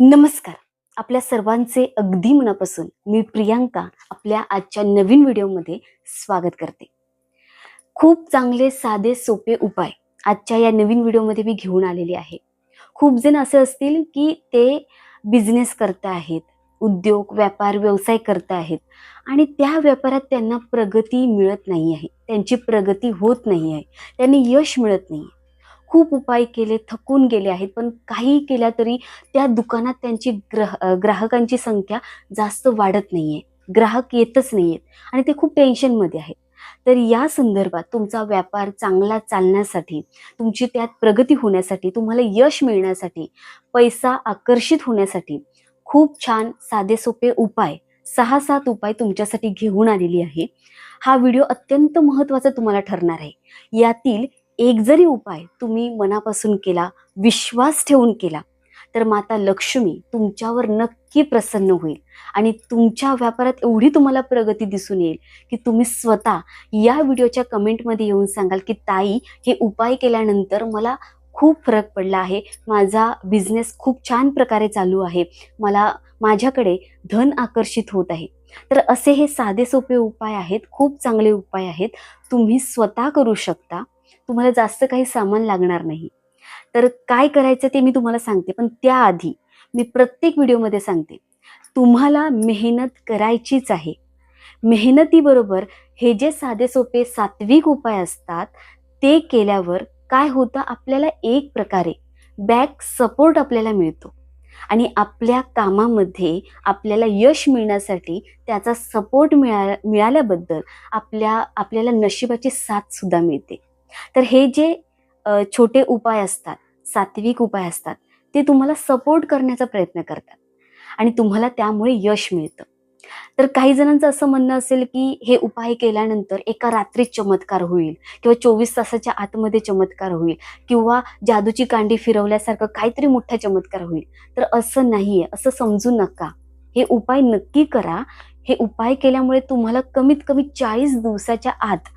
नमस्कार. आपल्या सर्वांचे अगदी मनापासून मी प्रियांका आपल्या आजच्या नवीन व्हिडिओमध्ये स्वागत करते. खूप चांगले साधे सोपे उपाय आजच्या या नवीन व्हिडिओमध्ये मी घेऊन आलेले आहे. खूप जण असे असतील की ते बिझनेस करत आहेत उद्योग व्यापार व्यवसाय करत आहेत आणि त्या व्यापारात त्यांना प्रगती मिळत नाही आहे. त्यांची प्रगती होत नाही आहे. त्यांनी यश मिळत नाही खूप उपाय केले थकून गेले आहेत. पण काही केल्या तरी त्या दुकानात त्यांची ग्रह ग्राहकांची संख्या जास्त वाढत नाहीये. ग्राहक येतच नाहीयेत आणि ते खूप टेन्शनमध्ये आहेत. तर या संदर्भात तुमचा व्यापार चांगला चालण्यासाठी तुमची त्यात प्रगती होण्यासाठी तुम्हाला यश मिळण्यासाठी पैसा आकर्षित होण्यासाठी खूप छान साधे सोपे उपाय सहा सात उपाय तुमच्यासाठी घेऊन आलेली आहे. हा व्हिडिओ अत्यंत महत्त्वाचा तुम्हाला ठरणार आहे. यातील एक जरी उपाय तुम्ही मनापासून केला विश्वास ठेवून केला तर माता लक्ष्मी तुमच्यावर नक्की प्रसन्न होईल आणि तुमच्या व्यापारात एवढी तुम्हाला प्रगती दिसून येईल की तुम्ही स्वतः या व्हिडिओच्या कमेंटमध्ये येऊन सांगाल की ताई हे उपाय केल्यानंतर मला खूप फरक पडला आहे. माझा बिझनेस खूप छान प्रकारे चालू आहे. मला माझ्याकडे धन आकर्षित होत आहे. तर असे हे साधे सोपे उपाय आहेत खूप चांगले उपाय आहेत. तुम्ही स्वतः करू शकता. तुम्हाला जास्त काही सामान लागणार नाही. तर काय करायचं ते मी तुम्हाला सांगते पण त्याआधी मी प्रत्येक व्हिडिओमध्ये सांगते. तुम्हाला मेहनत करायचीच आहे. मेहनतीबरोबर हे जे साधे सोपे सात्विक उपाय असतात ते केल्यावर काय होतं आपल्याला एक प्रकारे बॅक सपोर्ट आपल्याला मिळतो. आणि आपल्या कामामध्ये आपल्याला यश मिळण्यासाठी त्याचा सपोर्ट मिळा मिळाल्याबद्दल आपल्या आपल्याला नशिबाची साथ सुद्धा मिळते. तर हे जे छोटे उपाय असतात सात्विक उपाय असतात ते तुम्हाला सपोर्ट करण्याचा प्रयत्न करतात. आणि तुम्हाला त्यामुळे यश मिळतं. तर काही जणांचं असं म्हणणं असेल की हे उपाय केल्यानंतर एका रात्रीत चमत्कार होईल किंवा चोवीस तासाच्या आतमध्ये चमत्कार होईल किंवा जादूची कांडी फिरवल्यासारखं काहीतरी मोठा चमत्कार होईल. तर असं नाही आहे असं समजू नका. हे उपाय नक्की करा. हे उपाय केल्यामुळे तुम्हाला कमीत कमी चाळीस दिवसाच्या आत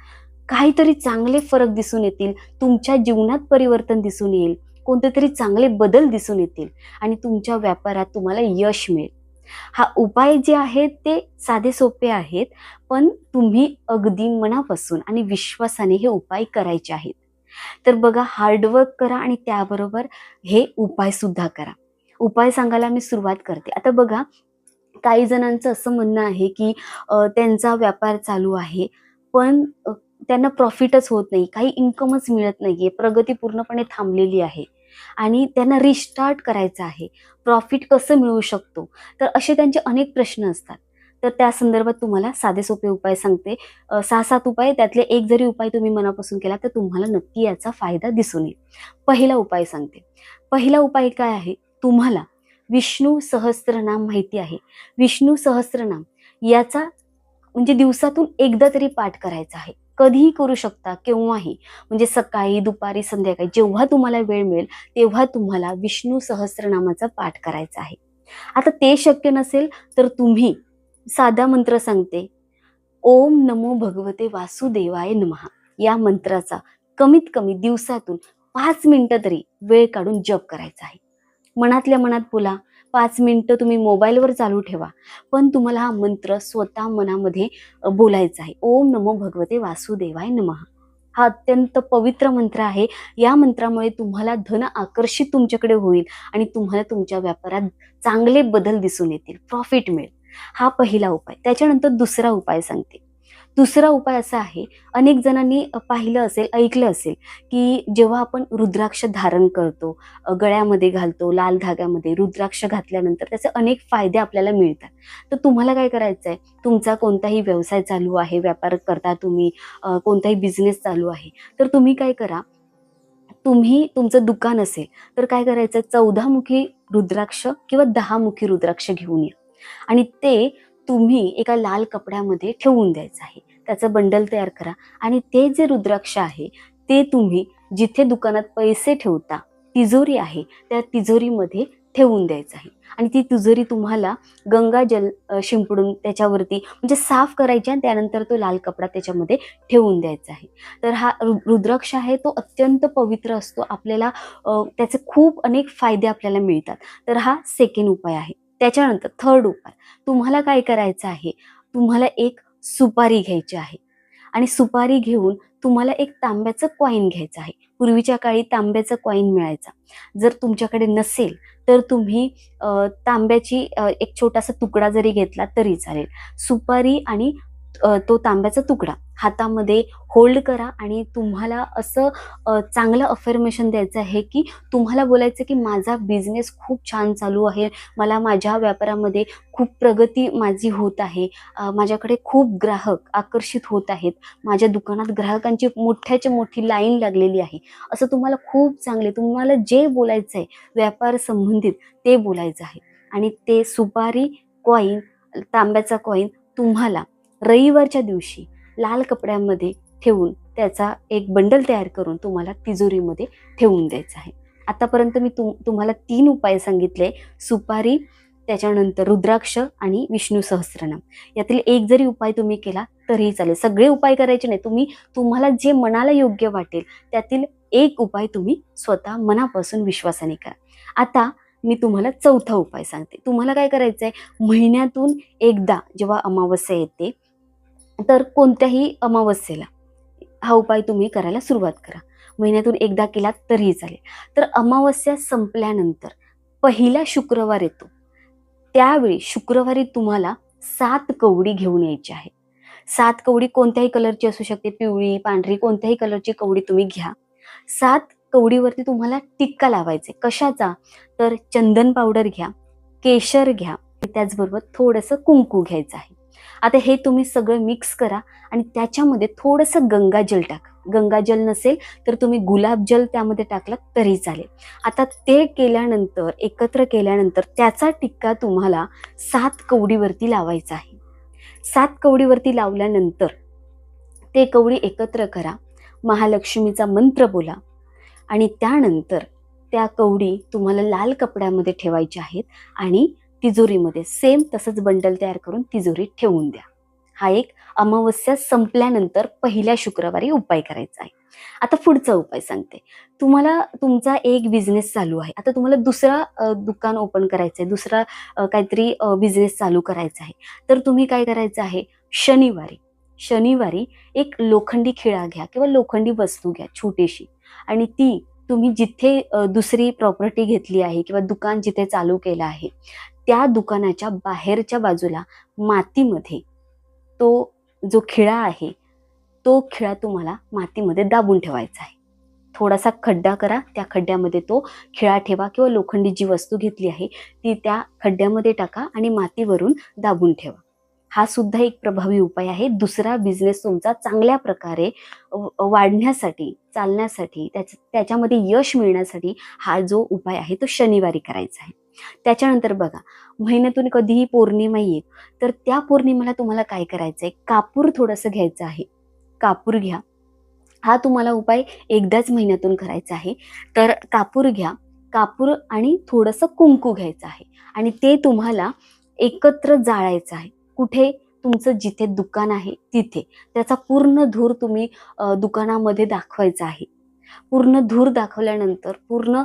काहीतरी चांगले फरक दिसून येतील तुमच्या जीवनात परिवर्तन दिसून येईल कोणते तरी चांगले बदल दिसून येतील आणि तुमच्या व्यापारात तुम्हाला यश मिळेल. हा उपाय जे आहेत ते साधे सोपे आहेत पण तुम्ही अगदी मनापासून आणि विश्वासाने हे उपाय करायचे आहेत. तर बघा हार्डवर्क करा आणि त्याबरोबर हे उपाय सुद्धा करा. उपाय सांगायला मी सुरुवात करते. आता बघा काही जणांचं असं म्हणणं आहे की त्यांचा व्यापार चालू आहे पण त्यांना प्रॉफिटच होत नाही. काही इन्कमच मिळत नाही आहे प्रगती पूर्णपणे थांबलेली आहे. आणि त्यांना रिस्टार्ट करायचं आहे. प्रॉफिट कसं मिळू शकतो? तर असे त्यांचे अनेक प्रश्न असतात. तर त्या संदर्भात तुम्हाला साधे सोपे उपाय सांगते. सहा सात उपाय त्यातले एक जरी उपाय तुम्ही मनापासून केला तर तुम्हाला नक्की याचा फायदा दिसून येईल. पहिला उपाय सांगते. पहिला उपाय काय आहे? तुम्हाला विष्णू सहस्त्रनाम माहिती आहे. विष्णू सहस्त्रनाम याचा म्हणजे दिवसातून एकदा तरी पाठ करायचा आहे. कधीही करू शकता केव्हाही. म्हणजे सकाळी दुपारी संध्याकाळी जेव्हा तुम्हाला वेळ मिळेल तेव्हा तुम्हाला विष्णू सहस्रनामाचा पाठ करायचा आहे. आता ते शक्य नसेल तर तुम्ही साधा मंत्र सांगते. ओम नमो भगवते वासुदेवाय नमहा या मंत्राचा कमीत कमी दिवसातून पाच मिनिटं तरी वेळ काढून जप करायचा आहे. मनातल्या मनात बोला पाच मिनटं तुम्ही मोबाईलवर चालू ठेवा. पण तुम्हाला हा मंत्र स्वतः मनामध्ये बोलायचा आहे. ओम नमो भगवते वासुदेवाय नमः. हा अत्यंत पवित्र मंत्र आहे. या मंत्रामुळे तुम्हाला धन आकर्षित तुमच्याकडे होईल आणि तुम्हाला तुमच्या व्यापारात चांगले बदल दिसून येतील. प्रॉफिट मिळेल. हा पहिला उपाय. त्याच्यानंतर दुसरा उपाय सांगते. दुसरा उपाय असा आहे अनेक जणांनी पाहिलं असेल ऐकलं असेल की जेव्हा आपण रुद्राक्ष धारण करतो गळ्यामध्ये घालतो लाल धाग्यामध्ये रुद्राक्ष घातल्यानंतर त्याचे अनेक फायदे आपल्याला मिळतात. तर तुम्हाला काय करायचं आहे तुमचा कोणताही व्यवसाय चालू आहे व्यापार करता तुम्ही कोणताही बिझनेस चालू आहे तर तुम्ही काय करा? तुम्ही तुमचं दुकान असेल तर काय करायचं? चौदामुखी रुद्राक्ष किंवा दहामुखी रुद्राक्ष घेऊन या. आणि ते तुम्ही एका लाल कपड्यामध्ये ठेवून द्यायचं आहे. त्याचं बंडल तयार करा. आणि ते जे रुद्राक्ष आहे ते तुम्ही जिथे दुकानात पैसे ठेवता तिजोरी आहे त्या तिजोरीमध्ये ठेवून द्यायचं आहे. आणि ती तिजोरी तुम्हाला गंगाजल जल शिंपडून त्याच्यावरती म्हणजे साफ करायची आणि त्यानंतर तो लाल कपडा त्याच्यामध्ये ठेवून द्यायचा आहे. तर हा रुद्राक्ष आहे तो अत्यंत पवित्र असतो. आपल्याला त्याचे खूप अनेक फायदे आपल्याला मिळतात. तर हा सेकंड उपाय आहे. त्याच्यानंतर थर्ड उपाय. तुम्हाला काय करायचं आहे? तुम्हाला एक सुपारी घ्यायची आहे. आणि सुपारी घेऊन तुम्हाला एक तांब्याचं कॉईन घ्यायचं आहे. पूर्वीच्या काळी तांब्याचं कॉईन मिळायचा. जर तुमच्याकडे नसेल तर तुम्ही तांब्याची एक छोटासा तुकडा जरी घेतला तरी चालेल. सुपारी आणि तो तांब्याचा तुकडा. हातामध्ये होल्ड करा आणि तुम्हाला असं चांगलं अफर्मेशन द्यायचं आहे की तुम्हाला बोलायचं की माझा बिझनेस खूप छान चालू आहे. मला माझ्या व्यापारामध्ये खूप प्रगती माझी होत आहे. माझ्याकडे खूप ग्राहक आकर्षित होत आहेत. माझ्या दुकानात ग्राहकांची मोठ्याची मोठी लाईन लागलेली आहे. असं तुम्हाला खूप चांगले तुम्हाला जे बोलायचं आहे व्यापार संबंधित ते बोलायचं आहे. आणि ते सुपारी कॉईन तांब्याचा कॉईन तुम्हाला रविवारच्या दिवशी लाल कपड्यामध्ये ठेवून त्याचा एक बंडल तयार करून तुम्हाला तिजोरीमध्ये ठेवून द्यायचा आहे. आतापर्यंत मी तुम तुम्हाला तीन उपाय सांगितले. सुपारी त्याच्यानंतर रुद्राक्ष आणि विष्णू सहस्रनाम. यातील एक जरी उपाय तुम्ही केला तरीही चालेल. सगळे उपाय करायचे नाही. तुम्ही तुम्हाला जे मनाला योग्य वाटेल त्यातील एक उपाय तुम्ही स्वतः मनापासून विश्वासाने करा. आता मी तुम्हाला चौथा उपाय सांगते. तुम्हाला काय करायचं आहे महिन्यातून एकदा जेव्हा अमावस्या येते तर कोणत्याही अमावस्येला हा उपाय तुम्ही करायला सुरुवात करा. महिन्यातून एकदा केला तरीही चालेल. तर अमावस्या संपल्यानंतर पहिला शुक्रवार येतो. त्यावेळी शुक्रवारी तुम्हाला सात कवडी घेऊन यायची आहे. सात कवडी कोणत्याही कलरची असू शकते. पिवळी पांढरी कोणत्याही कलरची कवडी तुम्ही घ्या. सात कवडीवरती तुम्हाला टिक्का लावायचे कशाचा? तर चंदन पावडर घ्या केशर घ्या. त्याचबरोबर थोडंसं कुंकू घ्यायचं आहे. आता हे तुम्ही सगळं मिक्स करा आणि त्याच्यामध्ये थोडंसं गंगाजल टाका. गंगाजल नसेल तर तुम्ही गुलाबजल त्यामध्ये टाकलं तरी चालेल. आता ते केल्यानंतर एकत्र केल्यानंतर त्याचा टिक्का तुम्हाला सात कवडीवरती लावायचा आहे. सात कवडीवरती लावल्यानंतर ते कवडी एकत्र करा महालक्ष्मीचा मंत्र बोला आणि त्यानंतर त्या कवडी तुम्हाला लाल कपड्यामध्ये ठेवायच्या आहेत आणि तिजोरीमध्ये. सेम तसंच बंडल तयार करून तिजोरीत ठेवून द्या. हा एक अमावस्या संपल्यानंतर पहिल्या शुक्रवारी उपाय करायचा आहे. आता पुढचा उपाय सांगते. तुम्हाला तुमचा एक बिझनेस चालू आहे. आता तुम्हाला दुसरा दुकान ओपन करायचं आहे दुसरा काहीतरी बिझनेस चालू करायचा आहे. तर तुम्ही काय करायचं आहे? शनिवारी शनिवारी एक लोखंडी खिळा घ्या किंवा लोखंडी वस्तू घ्या छोटीशी. आणि ती तुम्ही जिथे दुसरी प्रॉपर्टी घेतली आहे किंवा दुकान जिथे चालू केलं आहे त्या दुकानाच्या बाहेरच्या बाजूला मातीमध्ये तो जो खिळा आहे तो खिळा तुम्हाला मातीमध्ये दाबून ठेवायचा आहे. थोडासा खड्डा करा त्या खड्ड्यामध्ये तो खिळा ठेवा किंवा लोखंडी जी वस्तू घेतली आहे ती त्या खड्ड्यामध्ये टाका आणि मातीवरून दाबून ठेवा. हा सुद्धा एक प्रभावी उपाय आहे. दुसरा बिझनेस तुमचा चांगल्या प्रकारे वाढण्यासाठी चालण्यासाठी त्याच त्याच्यामध्ये यश मिळण्यासाठी हा जो उपाय आहे तो शनिवारी करायचा आहे. त्याच्यानंतर बघा महिन्यातून कधीही पौर्णिमा येईल तर त्या पौर्णिमेला तुम्हाला काय करायचं आहे? कापूर थोडंसं घ्यायचं आहे. कापूर घ्या. हा तुम्हाला उपाय एकदाच महिन्यातून करायचा आहे. तर कापूर घ्या. कापूर आणि थोडंसं कुंकू घ्यायचं आहे. आणि ते तुम्हाला एकत्र जाळायचं आहे. कुठे तुमचं जिथे दुकान आहे तिथे. त्याचा पूर्ण धूर तुम्ही दुकानामध्ये दाखवायचा आहे. पूर्ण धूर दाखवल्यानंतर पूर्ण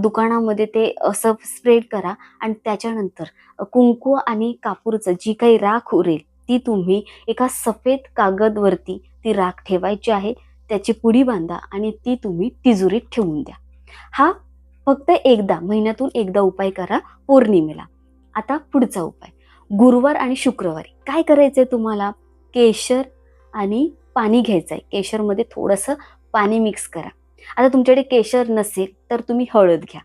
दुकानामध्ये ते असं स्प्रेड करा आणि त्याच्यानंतर कुंकू आणि कापूरचं जी काही राख उरेल ती तुम्ही एका सफेद कागदवरती ती राख ठेवायची आहे त्याची पुडी बांधा आणि ती तुम्ही तिजोरीत ठेवून द्या. हा फक्त एकदा महिन्यातून एकदा उपाय करा पौर्णिमेला. आता पुढचा उपाय. गुरुवार आणि शुक्रवारी. काय करायचंय तुम्हाला? केशर आणि पाणी घ्यायचं आहे केशरमध्ये थोडंसं पाणी मिक्स करा. आता तुमच्याकडे केशर नसेल तर तुम्ही हळद घ्या.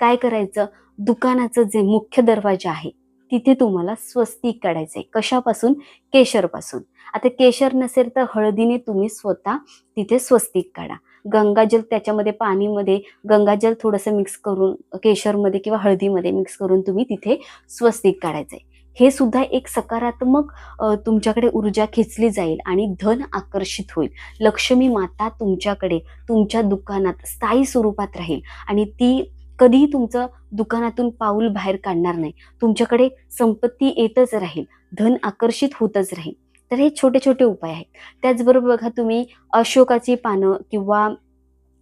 काय करायचं? दुकानाचं जे मुख्य दरवाजा आहे तिथे तुम्हाला स्वस्तिक काढायचं आहे कशापासून? केशरपासून. आता केशर नसेल तर हळदीने तुम्ही स्वतः तिथे स्वस्तिक काढा. गंगाजल त्याच्यामध्ये पाणीमध्ये गंगाजल थोडंसं मिक्स करून केशरमध्ये किंवा हळदीमध्ये मिक्स करून तुम्ही तिथे स्वस्तिक काढायचं आहे हे सुद्धा एक सकारात्मक तुमच्याकडे ऊर्जा खेचली जाईल आणि धन आकर्षित होईल. लक्ष्मी माता तुमच्याकडे तुमच्या दुकानात स्थायी स्वरूपात राहील आणि ती कधीही तुमचं दुकानातून पाऊल बाहेर काढणार नाही. तुमच्याकडे संपत्ती येतच राहील धन आकर्षित होतच राहील. तर हे छोटे छोटे उपाय आहेत. त्याचबरोबर बघा तुम्ही अशोकाची पानं किंवा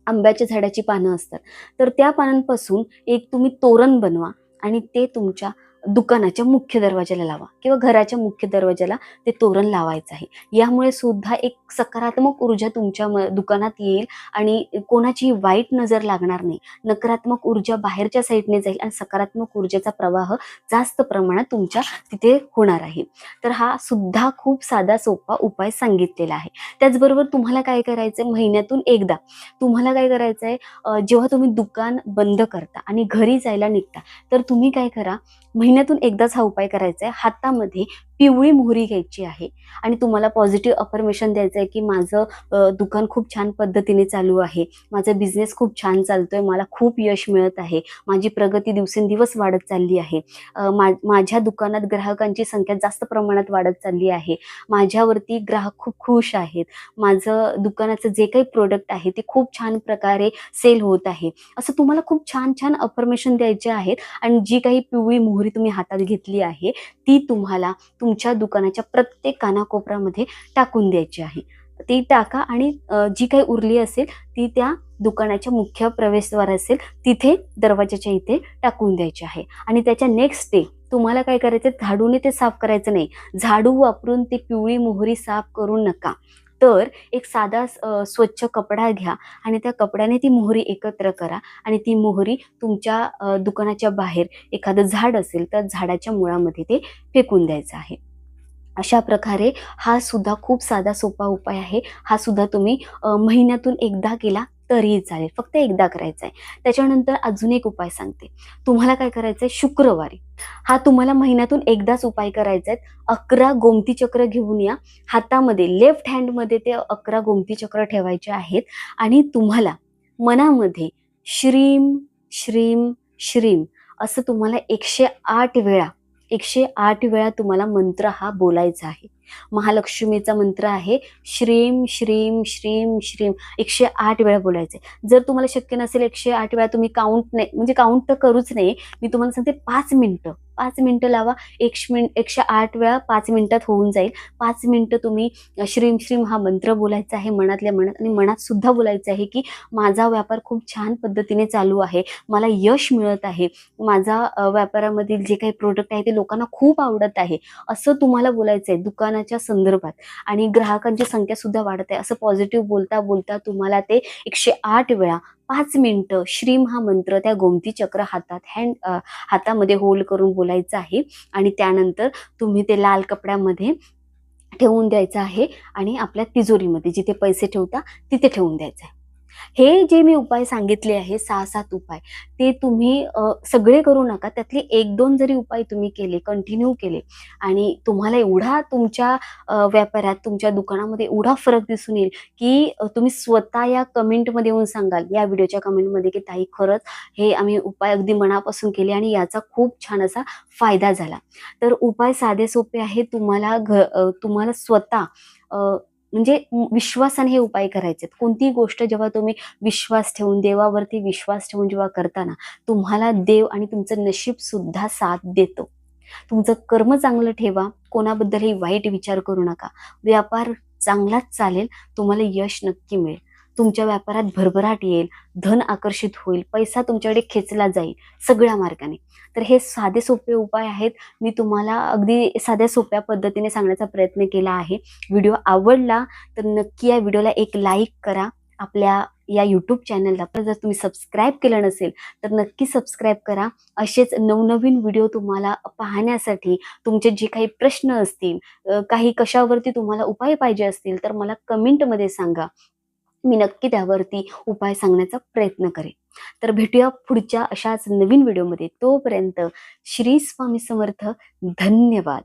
आंब्याच्या झाडाची पानं असतात. तर त्या पानांपासून एक तुम्ही तोरण बनवा आणि ते तुमच्या दुकानाच्या मुख्य दरवाजाला लावा किंवा घराच्या मुख्य दरवाजाला ते तोरण लावायचं आहे. यामुळे सुद्धा एक सकारात्मक ऊर्जा तुमच्या दुकानात येईल आणि कोणाची वाईट नजर लागणार नाही. नकारात्मक ऊर्जा बाहेरच्या साईडने जाईल आणि सकारात्मक ऊर्जेचा प्रवाह जास्त प्रमाणात तुमच्या तिथे होणार आहे. तर हा सुद्धा खूप साधा सोपा उपाय सांगितलेला आहे. त्याचबरोबर तुम्हाला काय करायचं महिन्यातून एकदा तुम्हाला काय करायचं आहे जेव्हा तुम्ही दुकान बंद करता आणि घरी जायला निघता तर तुम्ही काय करा? महिन्यातून एकदाच हा उपाय करायचा आहे हातामध्ये पिवळी मोहरी घ्यायची आहे. आणि तुम्हाला पॉझिटिव्ह अफर्मेशन द्यायचं आहे की माझं दुकान खूप छान पद्धतीने चालू आहे. माझा बिझनेस खूप छान चालतोय. मला खूप यश मिळत आहे. माझी प्रगती दिवसेंदिवस वाढत चालली आहे. मा- माझ्या दुकानात ग्राहकांची संख्या जास्त प्रमाणात वाढत चालली आहे. माझ्यावरती ग्राहक खूप खुश आहेत. माझं दुकानाचं जे काही प्रोडक्ट आहे ते खूप छान प्रकारे सेल होत आहे. असं तुम्हाला खूप छान छान अफर्मेशन द्यायचे आहेत. आणि जी काही पिवळी मोहरी तुम्ही हातात घेतली आहे ती तुम्हाला तुमच्या दुकानाच्या प्रत्येक कानाकोपऱ्यामध्ये टाकून द्यायची आहे. ती टाका आणि जी काही उरली असेल ती त्या दुकानाच्या मुख्य प्रवेशद्वार असेल तिथे दरवाजाच्या इथे टाकून द्यायची आहे. आणि त्याच्या नेक्स्ट डे तुम्हाला काय करायचं झाडूने ते साफ करायचं नाही. झाडू वापरून ती पिवळी मोहरी साफ करू नका. तर एक साधा स्वच्छ कपडा घ्या आणि त्या कपड्याने ती मोहरी एकत्र करा आणि ती मोहरी तुमच्या दुकानाच्या बाहेर एखादं झाड असेल तर झाडाच्या मुळामध्ये ते फेकून द्यायचं आहे. अशा प्रकारे हा सुद्धा खूप साधा सोपा उपाय आहे. हा सुद्धा तुम्ही महिन्यातून एकदा केला तरीही चालेल. फक्त एकदा करायचा आहे त्याच्यानंतर अजून एक उपाय सांगते. तुम्हाला काय करायचं आहे शुक्रवारी. हा तुम्हाला महिन्यातून एकदाच उपाय करायचा आहे अकरा गोमती चक्र घेऊन या. हातामध्ये लेफ्ट हँडमध्ये ते अकरा गोमती चक्र ठेवायचे आहेत. आणि तुम्हाला मनामध्ये श्रीम श्रीम श्रीम असं तुम्हाला एकशे आठ वेळा एकशे आठ वेळा तुम्हाला मंत्र हा बोलायचा आहे. महालक्ष्मीचा मंत्र आहे श्रीम श्रीम श्रीम श्रीम. एकशे आठ वेळा बोलायचे जर तुम्हाला शक्य नसेल एकशे आठ वेळा तुम्ही काउंट नाही म्हणजे काउंट तर करूच नाही. मी तुम्हाला सांगते पाच मिनिटं. पाच मिनटं लावा. एकशे मिन एकशे आठ वेळा पाच मिनटात होऊन जाईल. पाच मिनटं तुम्ही श्रीम श्रीम हा मंत्र बोलायचा आहे मनातल्या मनात आणि मनात सुद्धा बोलायचं आहे की माझा व्यापार खूप छान पद्धतीने चालू आहे. मला यश मिळत आहे. माझा व्यापारामधील जे काही प्रोडक्ट आहे ते लोकांना खूप आवडत आहे. असं तुम्हाला बोलायचं आहे दुकानाच्या संदर्भात. आणि ग्राहकांची संख्या सुद्धा वाढत आहे. असं पॉझिटिव्ह बोलता बोलता तुम्हाला ते एकशे आठ वेळा पाच मिनिटं श्रीम हा मंत्र त्या गोमती चक्र हातात हँड हातामध्ये होल्ड करून बोलायचं आहे. आणि त्यानंतर तुम्ही ते लाल कपड्यामध्ये ठेवून द्यायचं आहे. आणि आपल्या तिजोरीमध्ये जिथे पैसे ठेवता तिथे ठेवून द्यायचं आहे. हे जे मी उपाय सांगितले आहे सहा सात उपाय ते तुम्ही सगळे करू नका. त्यातले एक दोन जरी उपाय तुम्ही केले कंटिन्यू केले आणि तुम्हाला एवढा तुमच्या व्यापारात तुमच्या दुकानामध्ये एवढा फरक दिसून येईल की तुम्ही स्वतः या कमेंटमध्ये येऊन सांगाल या व्हिडिओच्या कमेंटमध्ये की ताई खरंच हे आम्ही उपाय अगदी मनापासून केले आणि याचा खूप छान असा फायदा झाला. तर उपाय साधे सोपे आहे तुम्हाला घ तुम्हाला स्वतः म्हणजे विश्वासाने हे उपाय करायचे कोणतीही गोष्ट जेव्हा तुम्ही विश्वास ठेवून देवावरती विश्वास ठेवून जेव्हा करताना तुम्हाला देव आणि तुमचं नशीब सुद्धा साथ देतो. तुमचं कर्म चांगलं ठेवा कोणाबद्दलही वाईट विचार करू नका. व्यापार चांगलाच चालेल तुम्हाला यश नक्की मिळेल. तुमच्या व्यापारात भरभराट येईल धन आकर्षित होईल पैसा तुमच्याकडे खेचला जाईल सगळ्या मार्गाने. तर हे साधे सोपे उपाय आहेत. मी तुम्हाला अगदी साध्या सोप्या पद्धतीने सांगण्याचा प्रयत्न केला आहे. व्हिडिओ आवडला तर नक्की या व्हिडिओला एक लाईक करा. आपल्या या यूट्यूब चॅनलला पण जर तुम्ही सबस्क्राईब केलं नसेल तर नक्की सबस्क्राईब करा. असेच नवनवीन व्हिडिओ तुम्हाला पाहण्यासाठी तुमचे जे काही प्रश्न असतील काही कशावरती तुम्हाला उपाय पाहिजे असतील तर मला कमेंटमध्ये सांगा. मी नक्की त्यावरती उपाय सांगण्याचा प्रयत्न करेन. तर भेटूया पुढच्या अशाच नवीन व्हिडिओमध्ये. तोपर्यंत श्री स्वामी समर्थ. धन्यवाद.